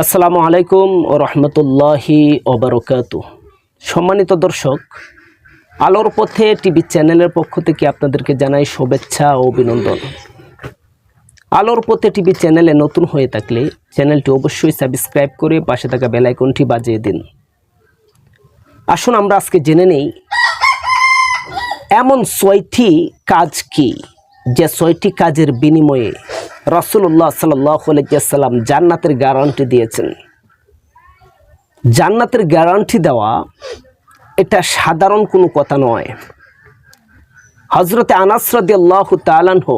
আসসালামু আলাইকুম ও রহমতুল্লাহি ওবরকাতু সম্মানিত দর্শক, আলোর পথে টিভি চ্যানেলের পক্ষ থেকে আপনাদেরকে জানাই শুভেচ্ছা ও অভিনন্দন। আলোর পথে টিভি চ্যানেলে নতুন হয়ে থাকলে চ্যানেলটি অবশ্যই সাবস্ক্রাইব করে পাশে থাকা বেলাইকনটি বাজিয়ে দিন। আসুন আমরা আজকে জেনে নেই, এমন ছয়টি কাজ কি যে ছয়টি কাজের বিনিময়ে রসুল্লাহ সাল্লাম জান্নাতের গ্যারান্টি দিয়েছেন। জান্নাতের গ্যারান্টি দেওয়া এটা সাধারণ কোনো কথা নয়। হজরতে আনাসরদি আল্লাহ তালানহ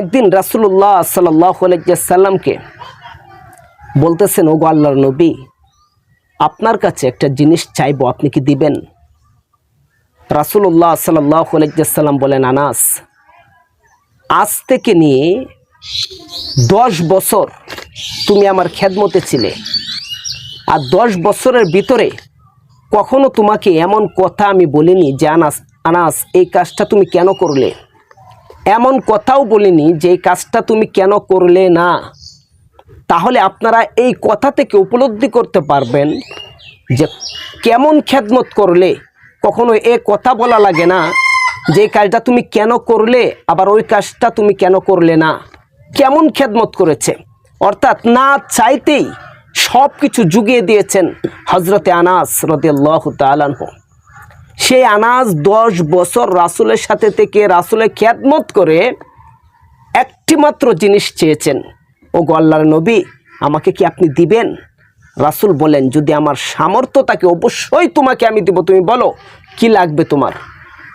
একদিন রাসুল্লাহ সাল্লামকে বলতেছেন, ওগো আল্লাহর নবী, আপনার কাছে একটা জিনিস চাইব, আপনি কি দিবেন? রাসুল্লাহ সাল্লাহ সাল্লাম বলেন, আনাস আজ থেকে নিয়ে দশ বছর তুমি আমার খেদমতে ছিলে। আর দশ বছরের ভিতরে কখনো তোমাকে এমন কথা আমি বলিনি যে আনাস আনাস, এই কাজটা তুমি কেন করলে? এমন কথাও বলিনি যে এই কাজটা তুমি কেন করলে না। তাহলে আপনারা এই কথা থেকে উপলব্ধি করতে পারবেন যে কেমন খেদমত করলে? কখনো এ কথা বলা লাগে না যে কাজটা তুমি কেন করলে, আবার ওই কাজটা তুমি কেন করলে না? কেমন খেদমত করেছে? অর্থাৎ না চাইতেই সব কিছু জুগিয়ে দিয়েছেন হজরতে আনাস রদিয়াল্লাহ তালানহ সেই আনাস দশ বছর রাসুলের সাথে থেকে রাসুলের খেদমত করে একটি মাত্র জিনিস চেয়েছেন ও গোয়াল্লার নবী, আমাকে কি আপনি দিবেন? রাসুল বলেন, যদি আমার সামর্থ্য থাকে, অবশ্যই তোমাকে আমি দিব। তুমি বলো, কি লাগবে তোমার?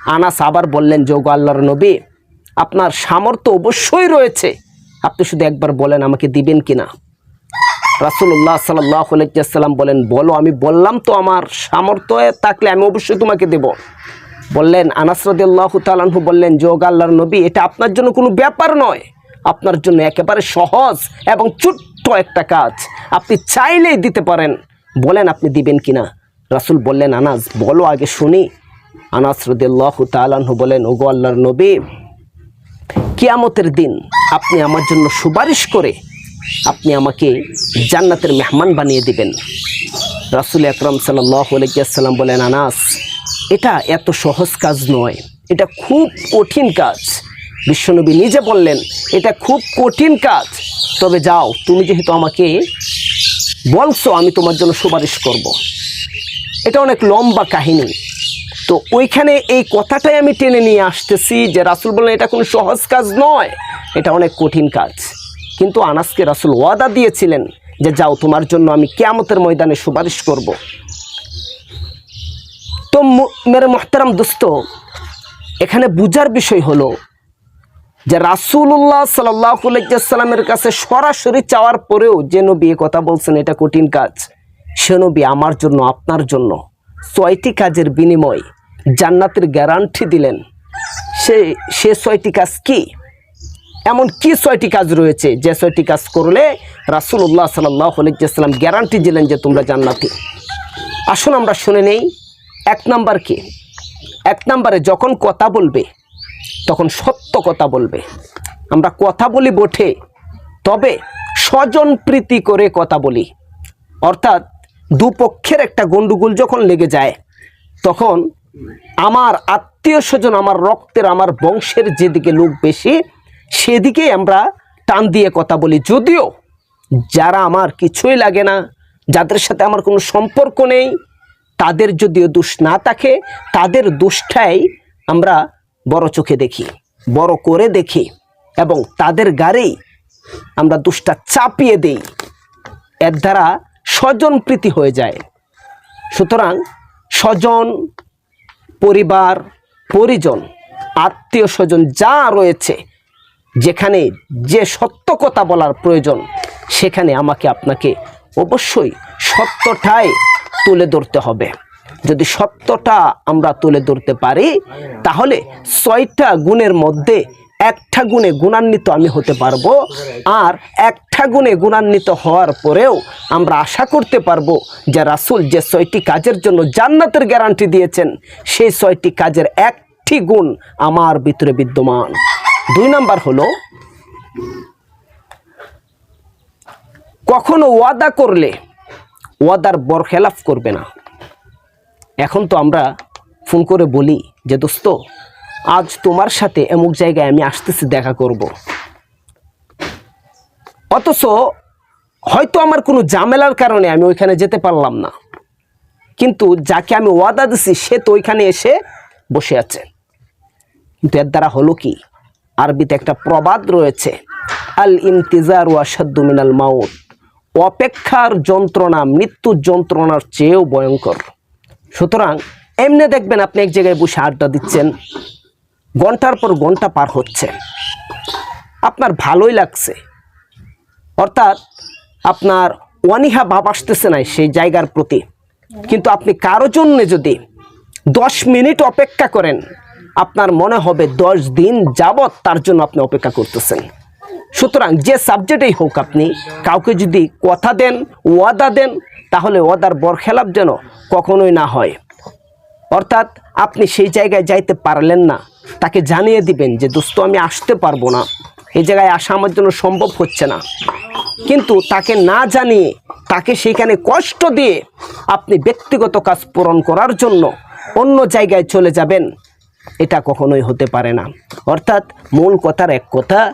আনাস আবার বললেন, যোগ আল্লাহর নবী, আপনার সামর্থ্য অবশ্যই রয়েছে। আপনি শুধু একবার বলেন আমাকে দিবেন কি না রাসুল্লাহ সাল্লাহ বলেন, বলো, আমি বললাম তো আমার সামর্থ্য থাকলে আমি অবশ্যই তোমাকে দেব। বললেন আনাসরদুল্লাহ তালাহু বললেন, যোগ আল্লাহর নবী, এটা আপনার জন্য কোনো ব্যাপার নয়। আপনার জন্য একেবারে সহজ এবং ছোট্ট একটা কাজ। আপনি চাইলেই দিতে পারেন। বলেন, আপনি দিবেন কিনা? রাসুল বললেন, আনাস, বলো, আগে শুনি। আনাস রদুল্লাহ তালাহু বলেন, ওগো আল্লাহর নবী, কিয়ামতের দিন আপনি আমার জন্য সুপারিশ করে আপনি আমাকে জান্নাতের মেহমান বানিয়ে দিবেন। রাসুল আকরম সাল্লাম বলেন, আনাস, এটা এত সহজ কাজ নয়। এটা খুব কঠিন কাজ। বিশ্বনবী নিজে বললেন, এটা খুব কঠিন কাজ। তবে যাও, তুমি যেহেতু আমাকে বলছো, আমি তোমার জন্য সুপারিশ করব। এটা অনেক লম্বা কাহিনী। তো ওইখানে এই কথাটাই আমি টেনে নিয়ে আসতেছি যে রাসুল বললেন, এটা কোনো সহজ কাজ নয়, এটা অনেক কঠিন কাজ। কিন্তু আনাসকে রাসুল ওয়াদা দিয়েছিলেন যে, যাও, তোমার জন্য আমি কেয়ামতের ময়দানে সুপারিশ করব। তো মেরে মোহতারাম দোস্ত, এখানে বুজার বিষয় হলো যে রাসুল্লাহ সাল্লামের কাছে সরাসরি চাওয়ার পরেও যে নবী কথা বলছেন, এটা কঠিন কাজ। সে নবী আমার জন্য, আপনার জন্য। ছয়টি কাজের বিনিময় জান্নাতের গ্যারান্টি দিলেন। সে সে ছয়টি কাজ কি? এমন কি ছয়টি কাজ রয়েছে? যে ছয়টি কাজ করলে রাসুল্লাহ সাল্লাম গ্যারান্টি দিলেন যে তোমরা জান্নাতি। আসুন আমরা শুনে নেই, এক নাম্বার কি? এক নাম্বারে যখন কথা বলবে, তখন সত্য কথা বলবে। আমরা কথা বলি বটে, তবে স্বজন প্রীতি করে কথা বলি। অর্থাৎ দুপক্ষের একটা গন্ডগোল যখন লেগে যায়, তখন আমার আত্মীয় স্বজন, আমার রক্তের, আমার বংশের যেদিকে লোক বেশি, সেদিকেই আমরা টান দিয়ে কথা বলি। যদিও যারা আমার কিছুই লাগে না, যাদের সাথে আমার কোনো সম্পর্ক নেই, তাদের যদিও দোষ না থাকে, তাদের দোষটাই আমরা বড় চোখে দেখি, বড় করে দেখি এবং তাদের গাড়েই আমরা দোষটা চাপিয়ে দেই। এর দ্বারা স্বজন প্রীতি হয়ে যায়। সুতরাং স্বজন, পরিবার, পরিজন, আত্মীয় স্বজন যা রয়েছে, যেখানে যে সত্য কথা বলার প্রয়োজন, সেখানে আমাকে আপনাকে অবশ্যই সত্যটাই তুলে ধরতে হবে। যদি সত্যটা আমরা তুলে ধরতে পারি, তাহলে ছয়টা গুণের মধ্যে একটা গুণে গুণান্বিত আমি হতে পারব। আর একটা গুণে গুণান্বিত হওয়ার পরেও আমরা আশা করতে পারব যে রাসুল যে ছয়টি কাজের জন্য জান্নাতের গ্যারান্টি দিয়েছেন, সেই ছয়টি কাজের একটি গুণ আমার ভিতরে বিদ্যমান। দুই নাম্বার হলো, কখনো ওয়াদা করলে ওয়াদার বরখেলাফ করবে না। এখন তো আমরা ফোন করে বলি যে, দোস্ত আজ তোমার সাথে এমুক জায়গায় আমি আসতেছি, দেখা করব। অথচ হয়তো আমার কোনো ঝামেলার কারণে আমি ওইখানে যেতে পারলাম না। কিন্তু যাকে আমি ওয়াদা দিছি, সে তো ওইখানে এসে বসে আছে। কিন্তু এর দ্বারা হলো কি? আরবিতে একটা প্রবাদ রয়েছে আল ইমতিজার ওয়াসাদ্দু মিনাল মাউত। অপেক্ষার যন্ত্রণা, মৃত্যুর যন্ত্রণার চেয়েও ভয়ঙ্কর। সুতরাং এমনি দেখবেন আপনি এক জায়গায় বসে আড্ডা দিচ্ছেন। ঘণ্টার পর ঘণ্টা পার হচ্ছে। আপনার ভালোই লাগছে। অর্থাৎ আপনার অনীহা ভাব আসতেছে না সেই জায়গার প্রতি। কিন্তু আপনি কারও জন্য যদি দশ মিনিট অপেক্ষা করেন, আপনার মনে হবে দশ দিন যাবৎ তার জন্য আপনি অপেক্ষা করতেছেন। সুতরাং যে সাবজেক্টেই হোক আপনি, কাউকে যদি কথা দেন, ওয়াদা দেন, তাহলে ওয়াদার বরখেলাপ যেন কখনোই না হয়। অর্থাৎ আপনি সেই জায়গায় যাইতে পারলেন না। তাকে জানিয়ে দিবেন যে, দোস্ত, আমি আসতে পারব না। এই জায়গায় আসা আমার জন্য সম্ভব হচ্ছে না। কিন্তু তাকে না জানিয়ে, তাকে সেখানে কষ্ট দিয়ে আপনি ব্যক্তিগত কাজ পূরণ করার জন্য অন্য জায়গায় চলে যাবেন, এটা কখনোই হতে পারে না। অর্থাৎ মূল কথার এক কথা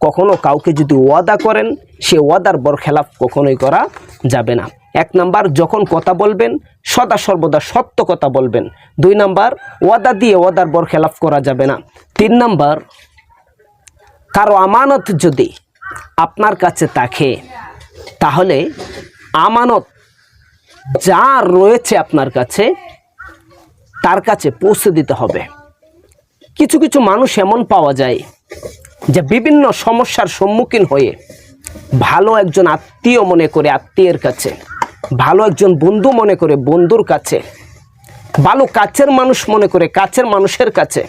কখনো কাউকে যদি ওয়াদা করেন, সে ওয়াদার বরখেলাপ কখনোই করা যাবে না। এক নাম্বার, যখন কথা বলবেন, সদা সর্বদা সত্য কথা বলবেন। দুই নাম্বার, ওয়াদা দিয়ে ওয়াদার বরখেলাপ করা যাবে না। তিন নাম্বার, কারও আমানত যদি আপনার কাছে থাকে, তাহলে আমানত যা রয়েছে আপনার কাছে, তার কাছে পৌঁছে দিতে হবে। কিছু কিছু মানুষ এমন পাওয়া যায় যে বিভিন্ন সমস্যার সম্মুখীন হয়ে ভালো একজন আত্মীয় মনে করে আত্মীয়ের কাছে, ভালো একজন বন্ধু মনে করে বন্ধুর কাছে, ভালো কাছের মানুষ মনে করে কাছের মানুষের কাছে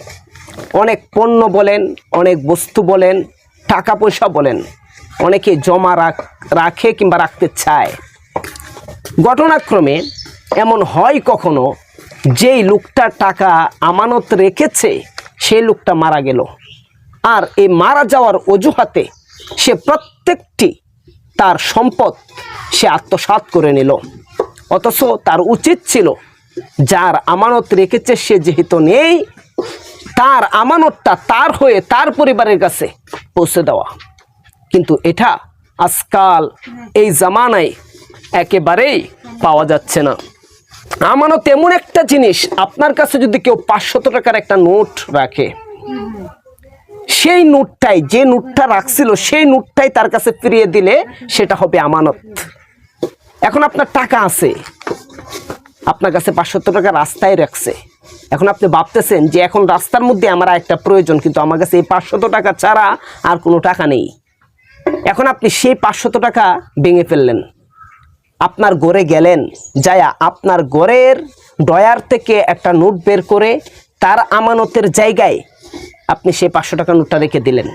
অনেক পণ্য বলেন, অনেক বস্তু বলেন, টাকা পয়সা বলেন, অনেকে জমা রাখ, রাখে কিংবা রাখতে চায়। ঘটনাক্রমে এমন হয় কখনো, যেই লোকটা টাকা আমানত রেখেছে, সেই লোকটা মারা গেল। আর এই মারা যাওয়ার অজুহাতে সে প্রত্যেকটি তার সম্পদ সে আত্মসাৎ করে নিল। অথচ তার উচিত ছিল, যার আমানত রেখেছে সে যেহেতু নেই, তার আমানতটা তার হয়ে তার পরিবারের কাছে পৌঁছে দেওয়া। কিন্তু এটা আজকাল এই জামানায় একেবারেই পাওয়া যাচ্ছে না। আমানত এমন একটা জিনিস, আপনার কাছে যদি কেউ পাঁচশত টাকার একটা নোট রাখে সেই নোটটাই, যে নোটটা রাখছিল, সেই নোটটাই তার কাছে ফিরিয়ে দিলে সেটা হবে আমানত। এখন আপনার টাকা আছে। আপনার কাছে পাঁচশত টাকা রাস্তায় রাখছে। এখন আপনি ভাবতেছেন যে এখন রাস্তার মধ্যে আমার একটা প্রয়োজন, কিন্তু আমার কাছে এই পাঁচশত টাকা ছাড়া আর কোনো টাকা নেই। এখন আপনি সেই পাঁচশত টাকা ভেঙে ফেললেন। আপনার গড়ে গেলেন, যায়া আপনার গড়ের ডয়ার থেকে একটা নোট বের করে তার আমানতের জায়গায় আপনি সেই পাঁচশো টাকা নোটটা রেখে দিলেন।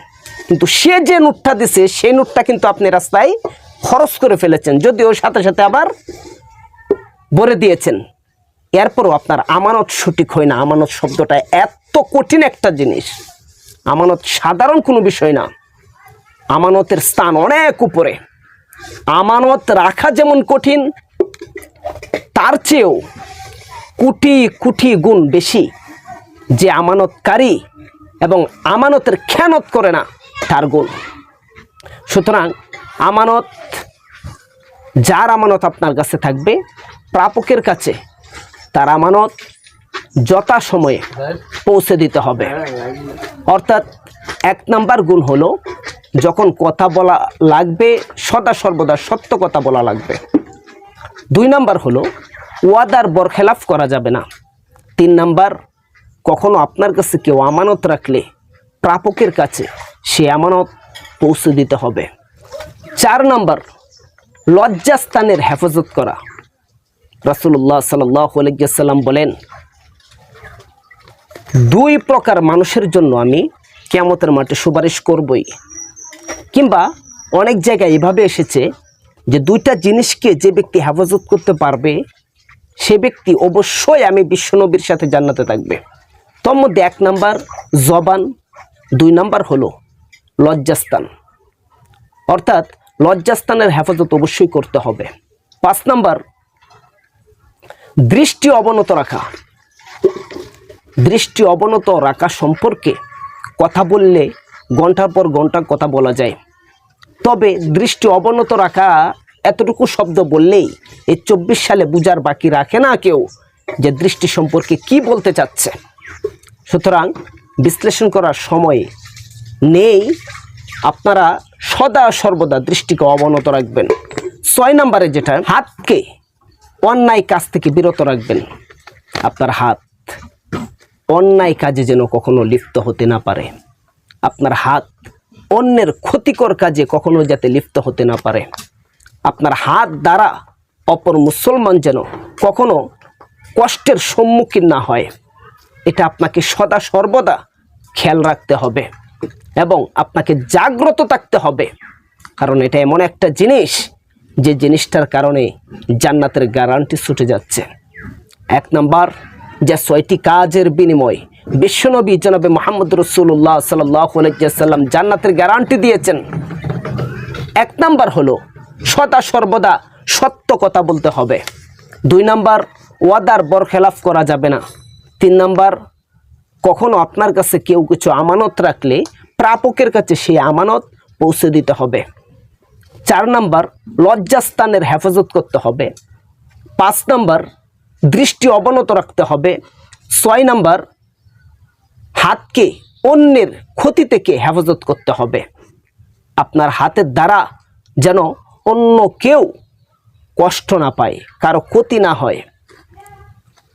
কিন্তু সে যে নোটটা দিছে, সেই নোটটা কিন্তু আপনি রাস্তায় খরচ করে ফেলেছেন। যদিও সাথে সাথে আবার ভরে দিয়েছেন। এরপরও আপনার আমানত সঠিক হয় না। আমানত শব্দটা এত কঠিন একটা জিনিস। আমানত সাধারণ কোনো বিষয় না। আমানতের স্থান অনেক উপরে। আমানত রাখা যেমন কঠিন, তার চেয়েও কোটি কোটি গুণ বেশি যে আমানতকারী এবং আমানতের খেয়ানত করে না তার গুণ। সুতরাং আমানত, যার আমানত আপনার কাছে থাকবে, প্রাপকের কাছে তার আমানত যথা সময়ে পৌঁছে দিতে হবে। অর্থাৎ এক নাম্বার গুণ হলো, যখন কথা বলা লাগবে, সদা সর্বদা সত্য কথা বলা লাগবে। দুই নাম্বার হলো, ওয়াদার বরখেলাফ করা যাবে না। তিন নাম্বার কখনো আপনার কাছে কেউ আমানত রাখলে প্রাপকের কাছে সে আমানত পৌঁছে দিতে হবে। চার নম্বর, লজ্জাস্থানের হেফাজত করা। রাসুল্লাহ সাল্লাম বলেন, দুই প্রকার মানুষের জন্য আমি কেমতের মাঠে সুপারিশ করবই। কিংবা অনেক জায়গায় এভাবে এসেছে যে দুইটা জিনিসকে যে ব্যক্তি হেফাজত করতে পারবে, সে ব্যক্তি অবশ্যই আমি বিশ্বনবীর সাথে জান্নাতে থাকবে। তোর মধ্যে এক নাম্বার জবান, দুই নাম্বার হলো লজ্জাস্থান। অর্থাৎ লজ্জাস্থানের হেফাজত অবশ্যই করতে হবে। পাঁচ নাম্বার, দৃষ্টি অবনত রাখা। দৃষ্টি অবনত রাখা সম্পর্কে কথা বললে ঘণ্টার পর ঘণ্টা কথা বলা যায়। তবে দৃষ্টি অবনত রাখা এতটুকু শব্দ বললেই এই চব্বিশ সালে বুঝার বাকি রাখে না কেউ যে দৃষ্টি সম্পর্কে কি বলতে চাচ্ছে। সুতরাং বিশ্লেষণ করার সময় নেই। আপনারা সদা সর্বদা দৃষ্টিকে অবনত রাখবেন। ছয় নম্বরে যেটা, হাতকে অন্যায় কাজ থেকে বিরত রাখবেন। আপনার হাত অন্যায় কাজে যেন কখনো লিপ্ত হতে না পারে। আপনার হাত অন্যের ক্ষতিকর কাজে কখনো যাতে লিপ্ত হতে না পারে। আপনার হাত দ্বারা অপর মুসলমান যেন কখনো কষ্টের সম্মুখীন না হয়। এটা আপনাকে সদা সর্বদা খেয়াল রাখতে হবে এবং আপনাকে জাগ্রত থাকতে হবে। কারণ এটা এমন একটা জিনিস যে জিনিসটার কারণে জান্নাতের গ্যারান্টি ছুটে যাচ্ছে। এক নাম্বার, যে ছয়টি কাজের বিনিময় বিশ্বনবী জনাবে মোহাম্মদ রসুল্লাহ সাল্লাম জান্নাতের গ্যারান্টি দিয়েছেন। এক নাম্বার হলো, সদা সর্বদা সত্য কথা বলতে হবে। দুই নাম্বার, ওয়াদার বরখেলাফ করা যাবে না। তিন নাম্বার, কখনো আপনার কাছে কেউ কিছু আমানত রাখলে প্রাপকের কাছে সেই আমানত পৌঁছে দিতে হবে। চার নাম্বার, লজ্জাস্থানের হেফাজত করতে হবে। পাঁচ নাম্বার, দৃষ্টি অবনত রাখতে হবে। ছয় নাম্বার, হাতকে অন্যের ক্ষতি থেকে হেফাজত করতে হবে। আপনার হাতের দ্বারা যেন অন্য কেউ কষ্ট না পায়, কারও ক্ষতি না হয়।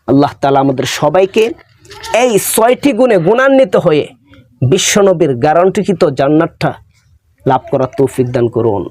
আল্লাহ তালা আমাদের সবাইকে এই ছয়টি গুণে গুণান্বিত হয়ে বিশ্বনবীর গ্যারান্টিকৃত জান্নাতটা লাভ করার তৌফিক দান করুন।